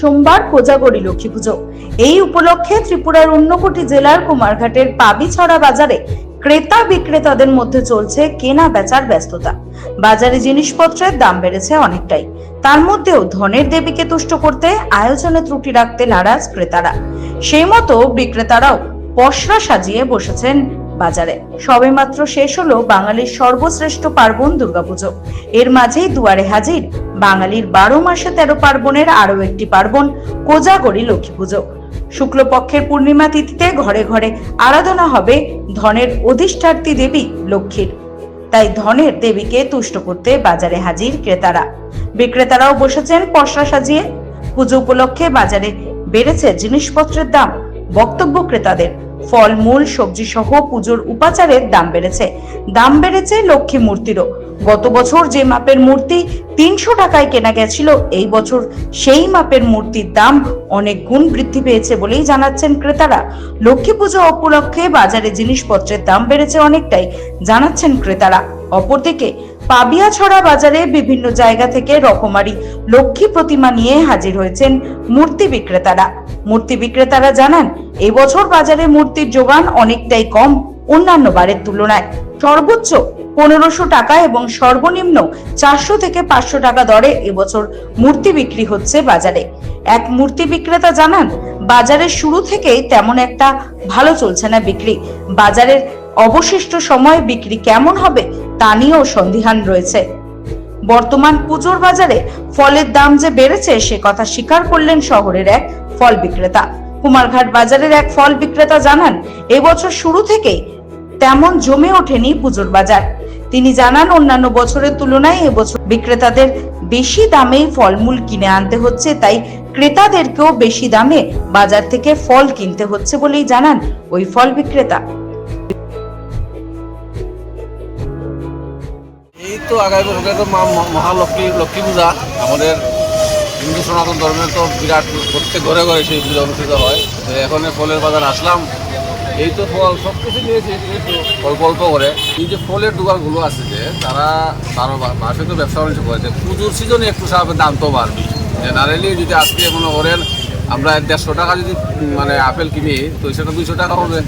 সোমবার কোজাগরি লক্ষ্মী পুজো। এই উপলক্ষে ত্রিপুরার ঊনকোটি জেলার কুমারঘাটের পাবিছড়া বাজারে ক্রেতা বিক্রেতাদের মধ্যে চলছে কেনা বেচার ব্যস্ততা। বাজারে জিনিসপত্রের দাম বেড়েছে অনেকটাই। তার মধ্যেও ধনের দেবীকে তুষ্ট করতে আয়োজনে ত্রুটি রাখতে নারাজ ক্রেতারা। সেই মতো বিক্রেতারাও পসরা সাজিয়ে বসেছেন বাজারে। সবেমাত্র শেষ হলো বাঙালির সর্বশ্রেষ্ঠ পার্বণ দুর্গাপুজো। এর মাঝেই দুয়ারে হাজির বাঙালির বারো মাসে তেরো পার্বণের আরও একটি পার্বণ, কোজাগরি লক্ষ্মী পুজো। শুক্লপক্ষের পূর্ণিমা তিথিতে ঘরে ঘরে আরাধনা হবে ধনের অধিষ্ঠার্থী দেবী লক্ষ্মীর। তাই ধনের দেবীকে তুষ্ট করতে বাজারে হাজির ক্রেতারা। বিক্রেতারাও বসেছেন পসরা সাজিয়ে। পুজো উপলক্ষে বাজারে বেড়েছে জিনিসপত্রের দাম, বক্তব্য ক্রেতাদের। ফল, মূল, সবজি সহ পুজোর উপাচারের দাম বেড়েছে। দাম বেড়েছে লক্ষ্মী মূর্তিরও। গত বছর যে মাপের মূর্তি তিনশো টাকায় কেনা গেছিল, এই বছর সেই মাপের মূর্তির দাম অনেক গুণ বৃদ্ধি পেয়েছে বলেই জানাচ্ছেন ক্রেতারা। লক্ষ্মী পুজো উপলক্ষে বাজারে জিনিসপত্রের দাম বেড়েছে অনেকটাই, জানাচ্ছেন ক্রেতারা। অপরদিকে পাবিয়াছড়া বাজারে বিভিন্ন জায়গা থেকে রকমারি লক্ষ্মী প্রতিমা নিয়ে হাজির হয়েছেন মূর্তি বিক্রেতারা। মূর্তি বিক্রেতারা জানান এবছর বাজারে মূর্তির যোগান অনেকটাই কম অন্যান্য বারের তুলনায়। সর্বোচ্চ পনেরোশো টাকা এবং সর্বনিম্ন চারশো থেকে পাঁচশো টাকা দরে এবছর মূর্তি বিক্রি হচ্ছে বাজারে। এক মূর্তি বিক্রেতা জানান, বাজারের শুরু থেকেই তেমন একটা ভালো চলছে না বিক্রি। বাজারের অবশিষ্ট সময় বিক্রি কেমন হবে তা নিয়েও সন্দিহান রয়েছে। বর্তমান পুজোর বাজারে ফলের দাম যে বেড়েছে সে কথা স্বীকার করলেন শহরের এক ফল বিক্রেতা। কুমারঘাট বাজারের এক ফল বিক্রেতা জানান, এবছর শুরু থেকেই তেমন জমে ওঠেনি পুজোর বাজার। তিনি জানান, অন্যান্য বছরের তুলনায় এবছর বিক্রেতাদের বেশি দামেই ফলমূল কিনে আনতে হচ্ছে, তাই ক্রেতাদেরকেও বেশি দামে বাজার থেকে ফল কিনতে হচ্ছে বলেই জানান ওই ফল বিক্রেতা। তো আগামী বছরে তো মা মহালক্ষ্মী লক্ষ্মী পূজা। আমাদের হিন্দু সনাতন ধর্মের তো বিরাট প্রত্যেক ঘরে ঘরে সেই পূজা অনুষ্ঠিত হয়। তো এখন ফলের বাজার আসলাম। এই তো ফল সব কিছু নিয়েছি অল্প অল্প করে। এই যে ফলের দোকানগুলো আছে যে, তারা তারও বা- মাসে তো ব্যবসা বাণিজ্য করেছে। পুজোর সিজনে একটু সাহেবের দাম তো বাড়বে জেনারেলি যদি আজকে মনে করেন আমরা দেড়শো টাকা যদি মানে আপেল কিনি, তো সেটা দুইশো টাকা হবে।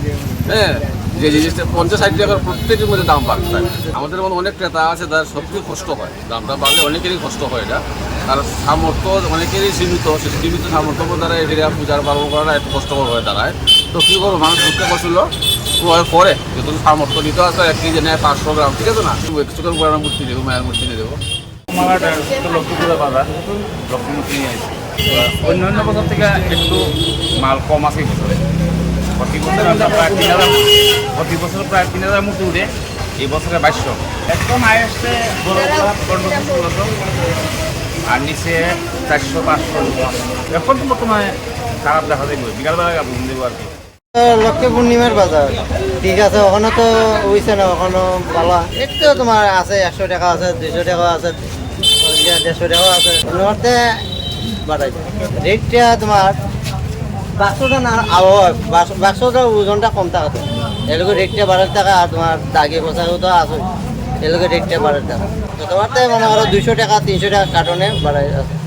হ্যাঁ যে জিনিসটা পঞ্চাশ ষাট টাকার প্রত্যেকের মধ্যে দাম বাড়তে থাকে। আমাদের মধ্যে অনেক ক্রেতা আছে তার সত্যি কষ্ট হয় দামটা বাড়লে অনেকেরই কষ্ট হয় এটা। তার সামর্থ্য অনেকেরই সীমিত, সে সীমিত সামর্থ্য দ্বারা এটা পূজার পালন করাটা একটু কষ্টকর হয়ে দাঁড়ায়। তো কী করব, মানুষ ঢুকতে করছিল করে যেহেতু সামর্থ্য নিতে আছে এক কেজি নেয় পাঁচশো গ্রাম, ঠিক আছে না? একশো করে পুরানো মূর্তি দেবো মায়ের মূর্তি নিয়ে দেবো আমার লক্ষ্মী পূজা বাজার লক্ষ্মী মূর্তি নিয়ে অন্যান্য বছর থেকে একটু মাল কম আছে বছরে প্রতি বছর আমরা প্রায় তিন হাজার প্রতি বছর প্রায় তিন হাজার মূর্তি উঠে এই বছরে বাইশশো। একদম আর নিচে চারশো, পাঁচশো। এখন তো খারাপ দেখা যাবে বিকালবেলা ঘুম দেবো আর কি। লক্ষ্মী পূর্ণিমার বাজার। ঠিক আছে, ওখানে তো হইছে না, ওখানে ভালো একটু তোমার আছে, একশো টাকা আছে, দুইশো টাকা আছে দেড়শো টাকা আছে। বাড়াইছে রেটটা তোমার বাক্সটা না বাক্সটা ওজনটা কম থাকে এলোকে রেটটা বাড়ার টাকা আর তোমার দাগে পোশাকও তো আছে এলোকে রেটটা বাড়ার টাকা তো তোমার তো মনে করো দুইশো টাকা, তিনশো টাকা কার্টনে বাড়াই আছে।